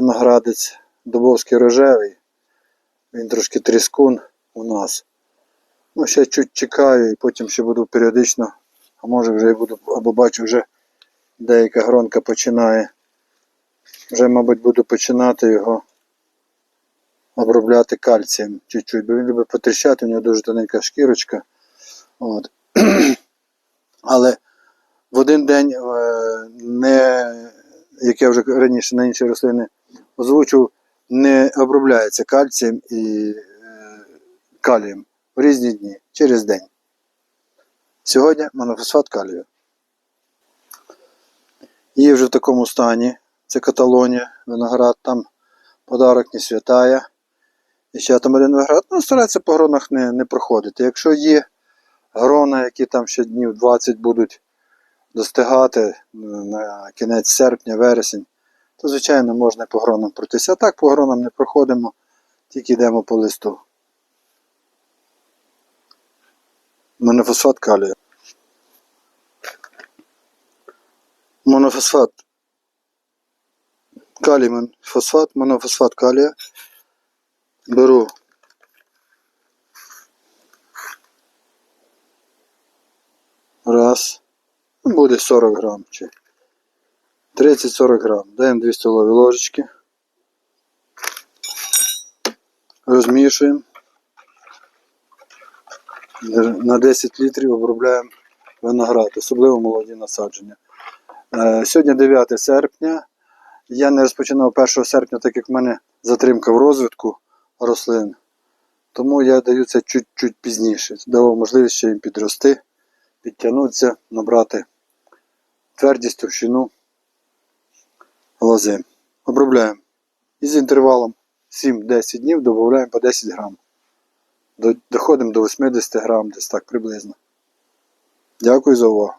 виноградець Дубовський рожевий. Він трошки тріскун у нас. Ну, ще чуть чекаю і потім ще буду періодично, а може вже і буду, або бачу, вже деяка гронка починає. Вже, мабуть, буду починати його обробляти кальцієм чуть-чуть, бо він любить потріщати, у нього дуже тоненька шкірочка. От. Але в один день е, не, як я вже раніше на інші рослини озвучив, не обробляється кальцієм і е, калієм в різні дні через день. Сьогодні монофосфат калію. Є вже в такому стані. Це Каталонія, виноград, там подарок не святая. І ще там один виноград. Ну, старається по гронах не, не проходити. Якщо є грона, які там ще днів 20 будуть достигати е, на кінець серпня, вересень, то, звичайно, можна по гронам пройтися. А так по гронам не проходимо, тільки йдемо по листу. Монофосфат калію. Монофосфат. Калій монофосфат, монофосфат калія. Беру раз. Буде 40 грам чи 30-40 грам. Даємо 2 столові ложечки. Розмішуємо. На 10 літрів обробляємо виноград, особливо молоді насадження. Е, Сьогодні 9 серпня. Я не розпочинав 1 серпня, так як в мене затримка в розвитку рослин. Тому я даю це чуть-чуть пізніше. Давав можливість ще їм підрости, підтягнутися, набрати твердість, товщину лози. Обробляємо. І з інтервалом 7-10 днів додаємо по 10 грам. Доходимо до 80 грам, десь так приблизно. Дякую за увагу.